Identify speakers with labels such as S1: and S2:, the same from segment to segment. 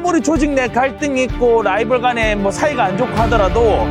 S1: 아무리 조직 내 갈등이 있고 라이벌 간에 뭐 사이가 안 좋고 하더라도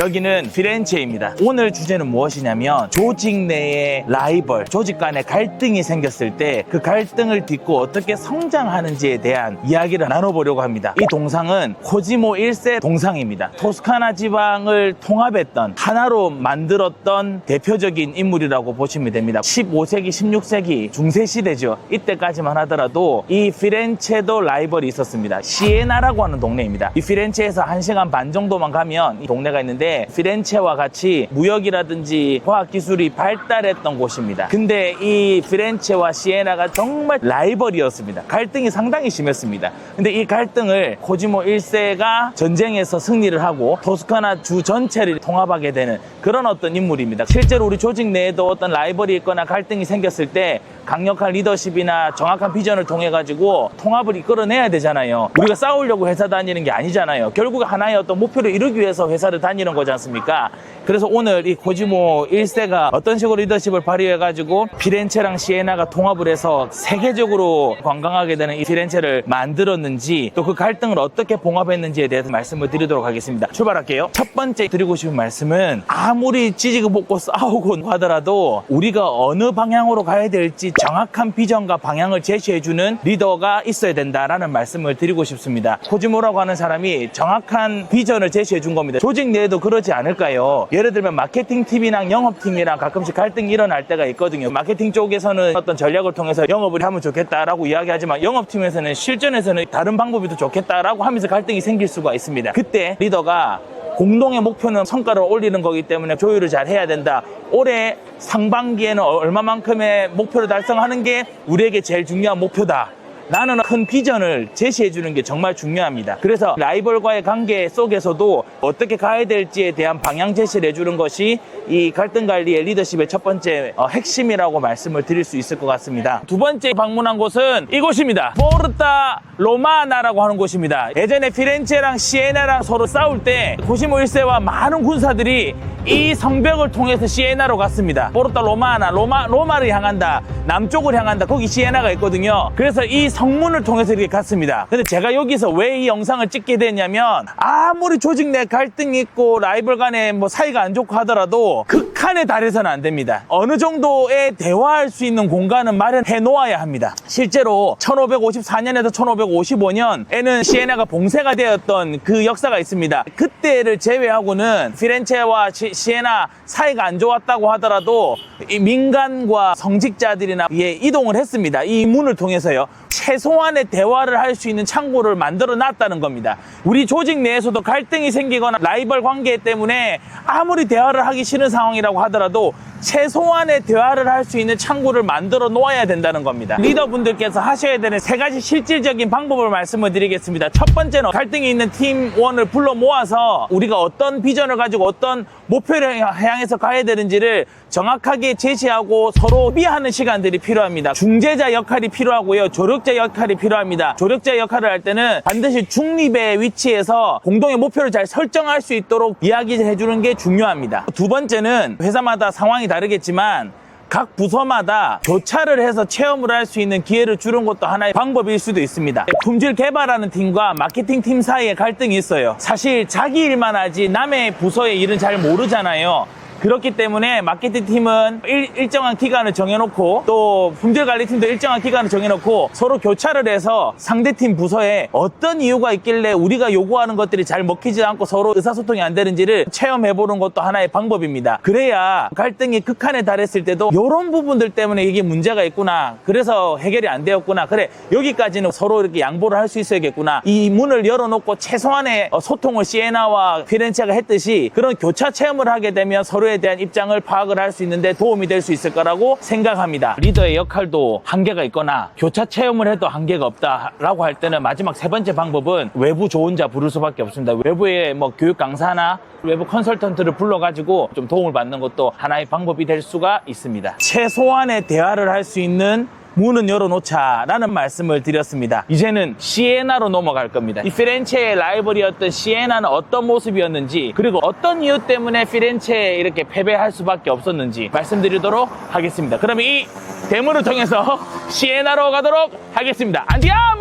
S1: 여기는 피렌체입니다. 오늘 주제는 무엇이냐면 조직 내의 라이벌, 조직 간의 갈등이 생겼을 때 그 갈등을 딛고 어떻게 성장하는지에 대한 이야기를 나눠보려고 합니다. 이 동상은 코지모 1세 동상입니다. 토스카나 지방을 통합했던 하나로 만들었던 대표적인 인물이라고 보시면 됩니다. 15세기, 16세기 중세 시대죠. 이때까지만 하더라도 이 피렌체도 라이벌이 있었습니다. 시에나라고 하는 동네입니다. 이 피렌체에서 1시간 반 정도만 가면 이 동네가 있는데 피렌체와 같이 무역이라든지 과학 기술이 발달했던 곳입니다. 근데 이 피렌체와 시에나가 정말 라이벌이었습니다. 갈등이 상당히 심했습니다. 근데 이 갈등을 코지모 1세가 전쟁에서 승리를 하고 토스카나 주 전체를 통합하게 되는 그런 어떤 인물입니다. 실제로 우리 조직 내에도 어떤 라이벌이 있거나 갈등이 생겼을 때 강력한 리더십이나 정확한 비전을 통해 가지고 통합을 이끌어내야 되잖아요. 우리가 싸우려고 회사 다니는 게 아니잖아요. 결국 하나의 어떤 목표를 이루기 위해서 회사를 다니는 거지 않습니까? 그래서 오늘 이 코지모 1세가 어떤 식으로 리더십을 발휘해 가지고 피렌체랑 시에나가 통합을 해서 세계적으로 관광하게 되는 이 피렌체를 만들었는지 또 그 갈등을 어떻게 봉합했는지에 대해서 말씀을 드리도록 하겠습니다. 출발할게요. 첫 번째 드리고 싶은 말씀은 아무리 찌지고 볶고 싸우고 하더라도 우리가 어느 방향으로 가야 될지 정확한 비전과 방향을 제시해주는 리더가 있어야 된다라는 말씀을 드리고 싶습니다. 코지모라고 하는 사람이 정확한 비전을 제시해 준 겁니다. 조직 내에도 그러지 않을까요? 예를 들면 마케팅 팀이랑 영업 팀이랑 가끔씩 갈등이 일어날 때가 있거든요. 마케팅 쪽에서는 어떤 전략을 통해서 영업을 하면 좋겠다라고 이야기하지만 영업 팀에서는 실전에서는 다른 방법이 더 좋겠다라고 하면서 갈등이 생길 수가 있습니다. 그때 리더가 공동의 목표는 성과를 올리는 거기 때문에 조율을 잘 해야 된다. 올해 상반기에는 얼마만큼의 목표를 달성하는 게 우리에게 제일 중요한 목표다. 나는 큰 비전을 제시해 주는 게 정말 중요합니다. 그래서 라이벌과의 관계 속에서도 어떻게 가야 될지에 대한 방향 제시를 해주는 것이 이 갈등 관리의 리더십의 첫 번째 어, 핵심이라고 말씀을 드릴 수 있을 것 같습니다. 두 번째 방문한 곳은 이곳입니다. 포르타 로마나라고 하는 곳입니다. 예전에 피렌체랑 시에나랑 서로 싸울 때 고시모 1세와 많은 군사들이 이 성벽을 통해서 시에나로 갔습니다. 포르타 로마나, 로마, 로마를 향한다. 남쪽을 향한다. 거기 시에나가 있거든요. 그래서 이 성문을 통해서 이렇게 갔습니다. 근데 제가 여기서 왜 이 영상을 찍게 됐냐면 아무리 조직 내 갈등이 있고 라이벌 간에 뭐 사이가 안 좋고 하더라도 극한에 달해서는 안 됩니다. 어느 정도의 대화할 수 있는 공간은 마련해 놓아야 합니다. 실제로 1554년에서 1555년에는 시에나가 봉쇄가 되었던 그 역사가 있습니다. 그때를 제외하고는 피렌체와 시, 시에나 사이가 안 좋았다고 하더라도 이 민간과 성직자들이나 예, 이동을 했습니다. 이 문을 통해서요. 최소한의 대화를 할 수 있는 창구를 만들어 놨다는 겁니다. 우리 조직 내에서도 갈등이 생기거나 라이벌 관계 때문에 아무리 대화를 하기 싫은 상황이라고 하더라도 최소한의 대화를 할 수 있는 창구를 만들어 놓아야 된다는 겁니다. 리더분들께서 하셔야 되는 세 가지 실질적인 방법을 말씀을 드리겠습니다. 첫 번째는 갈등이 있는 팀원을 불러 모아서 우리가 어떤 비전을 가지고 어떤 목표를 향해서 가야 되는지를 정확하게 제시하고 서로 비하는 시간들이 필요합니다. 중재자 역할이 필요하고요. 조력자 역할이 필요합니다. 조력자 역할을 할 때는 반드시 중립의 위치에서 공동의 목표를 잘 설정할 수 있도록 이야기해 주는 게 중요합니다. 두 번째는 회사마다 상황이 다르겠지만 각 부서마다 교차를 해서 체험을 할 수 있는 기회를 주는 것도 하나의 방법일 수도 있습니다. 품질 개발하는 팀과 마케팅 팀 사이에 갈등이 있어요. 사실 자기 일만 하지 남의 부서의 일은 잘 모르잖아요. 그렇기 때문에 마케팅 팀은 일, 정한 기간을 정해놓고 또 품질 관리 팀도 일정한 기간을 정해놓고 서로 교차를 해서 상대 팀 부서에 어떤 이유가 있길래 우리가 요구하는 것들이 잘 먹히지 않고 서로 의사소통이 안 되는지를 체험해보는 것도 하나의 방법입니다. 그래야 갈등이 극한에 달했을 때도 이런 부분들 때문에 이게 문제가 있구나. 그래서 해결이 안 되었구나. 그래 여기까지는 서로 이렇게 양보를 할 수 있어야겠구나. 이 문을 열어놓고 최소한의 어, 소통을 시에나와 피렌체가 했듯이 그런 교차 체험을 하게 되면 서로의 대한 입장을 파악을 할 수 있는데 도움이 될 수 있을 거라고 생각합니다. 리더의 역할도 한계가 있거나 교차 체험을 해도 한계가 없다라고 할 때는 마지막 세 번째 방법은 외부 조언자 부를 수밖에 없습니다. 외부의 뭐 교육 강사나 외부 컨설턴트를 불러가지고 좀 도움을 받는 것도 하나의 방법이 될 수가 있습니다. 최소한의 대화를 할 수 있는 문은 열어놓자라는 말씀을 드렸습니다. 이제는 시에나로 넘어갈 겁니다. 이 피렌체의 라이벌이었던 시에나는 어떤 모습이었는지 그리고 어떤 이유 때문에 피렌체에 이렇게 패배할 수밖에 없었는지 말씀드리도록 하겠습니다. 그러면 이 대문을 통해서 시에나로 가도록 하겠습니다. 안디아모!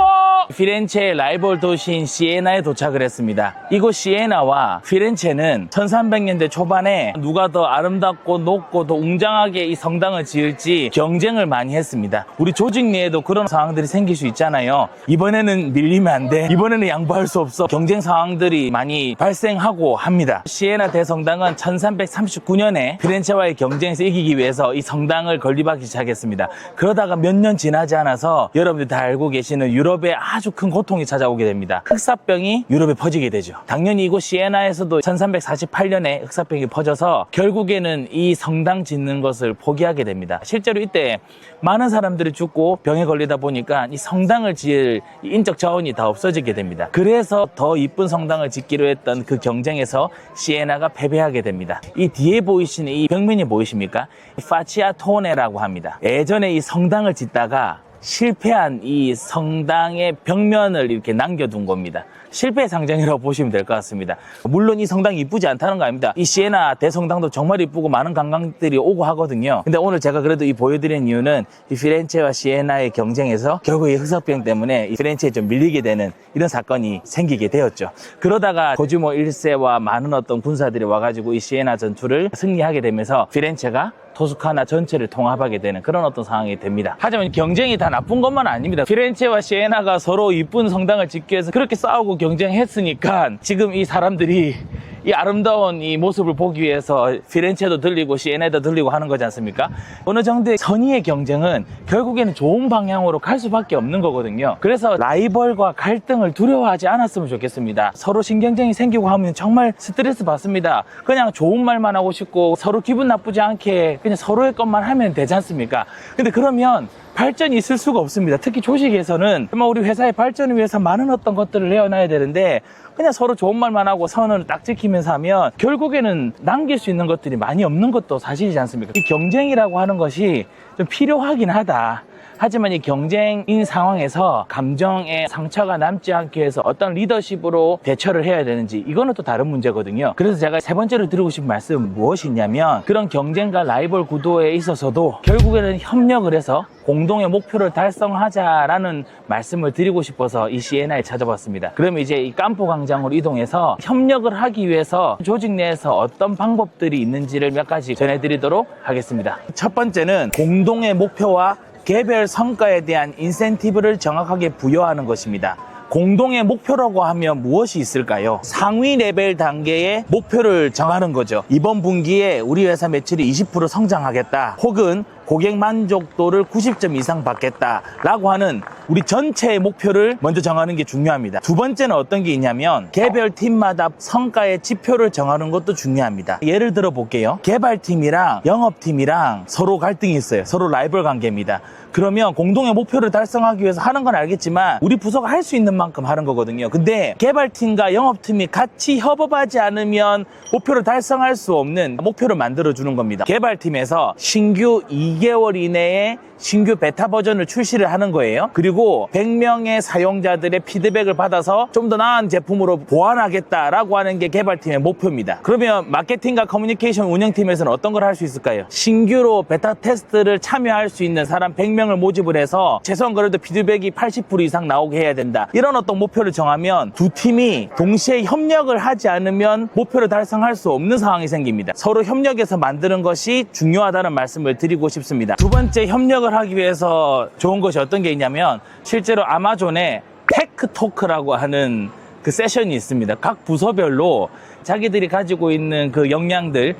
S1: 피렌체의 라이벌 도시인 시에나에 도착을 했습니다. 이곳 시에나와 피렌체는 1300년대 초반에 누가 더 아름답고 높고 더 웅장하게 이 성당을 지을지 경쟁을 많이 했습니다. 우리 조직 내에도 그런 상황들이 생길 수 있잖아요. 이번에는 밀리면 안 돼. 이번에는 양보할 수 없어. 경쟁 상황들이 많이 발생하고 합니다. 시에나 대성당은 1339년에 피렌체와의 경쟁에서 이기기 위해서 이 성당을 건립하기 시작했습니다. 그러다가 몇 년 지나지 않아서 여러분들 다 알고 계시는 유럽 에 아주 큰 고통이 찾아오게 됩니다. 흑사병이 유럽에 퍼지게 되죠. 당연히 이곳 시에나에서도 1348년에 흑사병이 퍼져서 결국에는 이 성당 짓는 것을 포기하게 됩니다. 실제로 이때 많은 사람들이 죽고 병에 걸리다 보니까 이 성당을 지을 이 인적 자원이 다 없어지게 됩니다. 그래서 더 이쁜 성당을 짓기로 했던 그 경쟁에서 시에나가 패배하게 됩니다. 이 뒤에 보이시는 이 벽면이 보이십니까? 파치아 토네라고 합니다. 예전에 이 성당을 짓다가 실패한 이 성당의 벽면을 이렇게 남겨둔 겁니다. 실패 상징이라고 보시면 될 것 같습니다. 물론 이 성당이 이쁘지 않다는 거 아닙니다. 이 시에나 대성당도 정말 이쁘고 많은 관광들이 오고 하거든요. 근데 오늘 제가 그래도 이 보여드린 이유는 이 피렌체와 시에나의 경쟁에서 결국 이 흑사병 때문에 이 피렌체에 좀 밀리게 되는 이런 사건이 생기게 되었죠. 그러다가 고지모 1세와 많은 어떤 군사들이 와가지고 이 시에나 전투를 승리하게 되면서 피렌체가 토스카나 전체를 통합하게 되는 그런 어떤 상황이 됩니다. 하지만 경쟁이 다 나쁜 것만 아닙니다. 피렌체와 시에나가 서로 이쁜 성당을 짓기 위해서 그렇게 싸우고 경쟁했으니까 지금 이 사람들이 이 아름다운 이 모습을 보기 위해서 피렌체도 들리고 시에나도 들리고 하는 거지 않습니까? 어느 정도의 선의의 경쟁은 결국에는 좋은 방향으로 갈 수밖에 없는 거거든요. 그래서 라이벌과 갈등을 두려워하지 않았으면 좋겠습니다. 서로 신경전이 생기고 하면 정말 스트레스 받습니다. 그냥 좋은 말만 하고 싶고 서로 기분 나쁘지 않게 그냥 서로의 것만 하면 되지 않습니까? 근데 그러면 발전이 있을 수가 없습니다. 특히 조직에서는 정말 우리 회사의 발전을 위해서 많은 어떤 것들을 내어놔야 되는데 그냥 서로 좋은 말만 하고 선을 딱 지키면서 하면 결국에는 남길 수 있는 것들이 많이 없는 것도 사실이지 않습니까? 이 경쟁이라고 하는 것이 좀 필요하긴 하다. 하지만 이 경쟁인 상황에서 감정에 상처가 남지 않게 위해서 어떤 리더십으로 대처를 해야 되는지 이거는 또 다른 문제거든요. 그래서 제가 세 번째로 드리고 싶은 말씀은 무엇이냐면 그런 경쟁과 라이벌 구도에 있어서도 결국에는 협력을 해서 공동의 목표를 달성하자라는 말씀을 드리고 싶어서 이 시에나에 찾아봤습니다. 그러면 이제 이 깜포 광장으로 이동해서 협력을 하기 위해서 조직 내에서 어떤 방법들이 있는지를 몇 가지 전해드리도록 하겠습니다. 첫 번째는 공동의 목표와 개별 성과에 대한 인센티브를 정확하게 부여하는 것입니다. 공동의 목표라고 하면 무엇이 있을까요? 상위 레벨 단계의 목표를 정하는 거죠. 이번 분기에 우리 회사 매출이 20% 성장하겠다. 혹은 고객 만족도를 90점 이상 받겠다라고 하는 우리 전체의 목표를 먼저 정하는 게 중요합니다. 두 번째는 어떤 게 있냐면 개별 팀마다 성과의 지표를 정하는 것도 중요합니다. 예를 들어 볼게요. 개발팀이랑 영업팀이랑 서로 갈등이 있어요. 서로 라이벌 관계입니다. 그러면 공동의 목표를 달성하기 위해서 하는 건 알겠지만 우리 부서가 할 수 있는 만큼 하는 거거든요. 근데 개발팀과 영업팀이 같이 협업하지 않으면 목표를 달성할 수 없는 목표를 만들어 주는 겁니다. 개발팀에서 신규 2개월 이내에 신규 베타 버전을 출시를 하는 거예요. 그리고 100명의 사용자들의 피드백을 받아서 좀 더 나은 제품으로 보완하겠다라고 하는 게 개발팀의 목표입니다. 그러면 마케팅과 커뮤니케이션 운영팀에서는 어떤 걸 할 수 있을까요? 신규로 베타 테스트를 참여할 수 있는 사람 100명을 모집을 해서 최소한 그래도 피드백이 80% 이상 나오게 해야 된다. 이런 어떤 목표를 정하면 두 팀이 동시에 협력을 하지 않으면 목표를 달성할 수 없는 상황이 생깁니다. 서로 협력해서 만드는 것이 중요하다는 말씀을 드리고 싶습니다. 두 번째 협력을 하기 위해서 좋은 것이 어떤 게 있냐면 실제로 아마존에 테크 토크라고 하는 그 세션이 있습니다. 각 부서별로 자기들이 가지고 있는 그 역량들을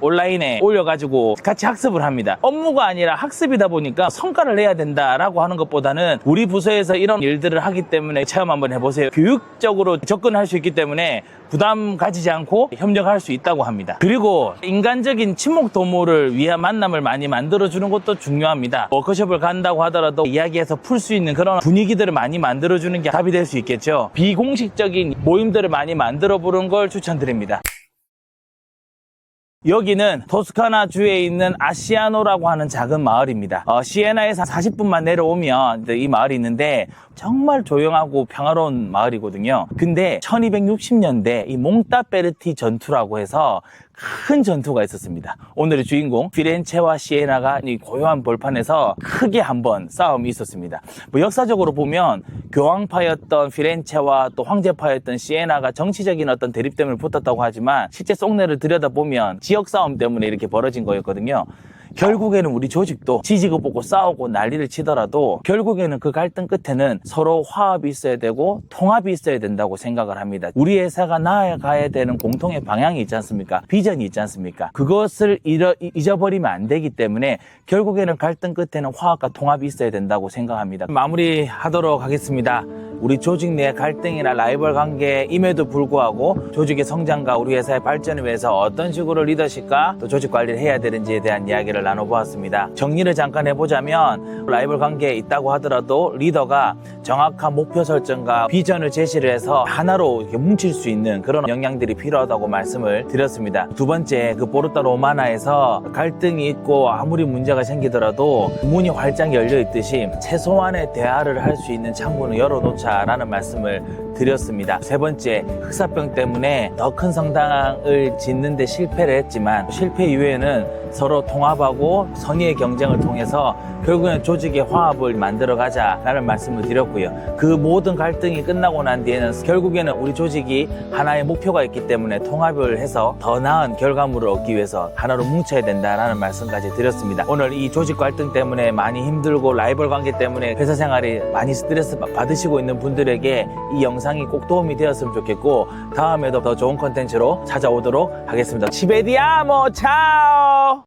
S1: 온라인에 올려가지고 같이 학습을 합니다. 업무가 아니라 학습이다 보니까 성과를 내야 된다라고 하는 것보다는 우리 부서에서 이런 일들을 하기 때문에 체험 한번 해보세요. 교육적으로 접근할 수 있기 때문에 부담 가지지 않고 협력할 수 있다고 합니다. 그리고 인간적인 친목 도모를 위한 만남을 많이 만들어주는 것도 중요합니다. 워크숍을 간다고 하더라도 이야기해서 풀 수 있는 그런 분위기들을 많이 만들어주는 게 답이 될 수 있겠죠. 비공식적인 모임들을 많이 만들어 보는 걸 추천 드립니다. 여기는 토스카나 주에 있는 아시아노라고 하는 작은 마을입니다. 어, 시에나에서 40분만 내려오면 이 마을이 있는데 정말 조용하고 평화로운 마을이거든요. 근데 1260년대 이 몽따베르티 전투라고 해서 큰 전투가 있었습니다. 오늘의 주인공 피렌체와 시에나가 이 고요한 벌판에서 크게 한번 싸움이 있었습니다. 뭐 역사적으로 보면 교황파였던 피렌체와 또 황제파였던 시에나가 정치적인 어떤 대립점을 붙었다고 하지만 실제 속내를 들여다보면 지역 싸움 때문에 이렇게 벌어진 거였거든요. 결국에는 우리 조직도 지지고 보고 싸우고 난리를 치더라도 결국에는 그 갈등 끝에는 서로 화합이 있어야 되고 통합이 있어야 된다고 생각을 합니다. 우리 회사가 나아가야 되는 공통의 방향이 있지 않습니까? 비전이 있지 않습니까? 그것을 잃어, 잊어버리면 안 되기 때문에 결국에는 갈등 끝에는 화합과 통합이 있어야 된다고 생각합니다. 마무리하도록 하겠습니다. 우리 조직 내 갈등이나 라이벌 관계임에도 불구하고 조직의 성장과 우리 회사의 발전을 위해서 어떤 식으로 리더십과 또 조직 관리를 해야 되는지에 대한 이야기를 나눠보았습니다. 정리를 잠깐 해보자면 라이벌 관계에 있다고 하더라도 리더가 정확한 목표 설정과 비전을 제시를 해서 하나로 뭉칠 수 있는 그런 역량들이 필요하다고 말씀을 드렸습니다. 두 번째, 그 보르타 로마나에서 갈등이 있고 아무리 문제가 생기더라도 문이 활짝 열려 있듯이 최소한의 대화를 할 수 있는 창문을 열어놓자라는 말씀을 드렸습니다. 세 번째, 흑사병 때문에 더 큰 성당을 짓는데 실패를 했지만 실패 이후에는 서로 통합하고 선의의 경쟁을 통해서 결국엔 조직의 화합을 만들어 가자라는 말씀을 드렸고요. 그 모든 갈등이 끝나고 난 뒤에는 결국에는 우리 조직이 하나의 목표가 있기 때문에 통합을 해서 더 나은 결과물을 얻기 위해서 하나로 뭉쳐야 된다라는 말씀까지 드렸습니다. 오늘 이 조직 갈등 때문에 많이 힘들고 라이벌 관계 때문에 회사 생활이 많이 스트레스 받으시고 있는 분들에게 이 영상이 꼭 도움이 되었으면 좋겠고 다음에도 더 좋은 컨텐츠로 찾아오도록 하겠습니다. 치베디아모 차오!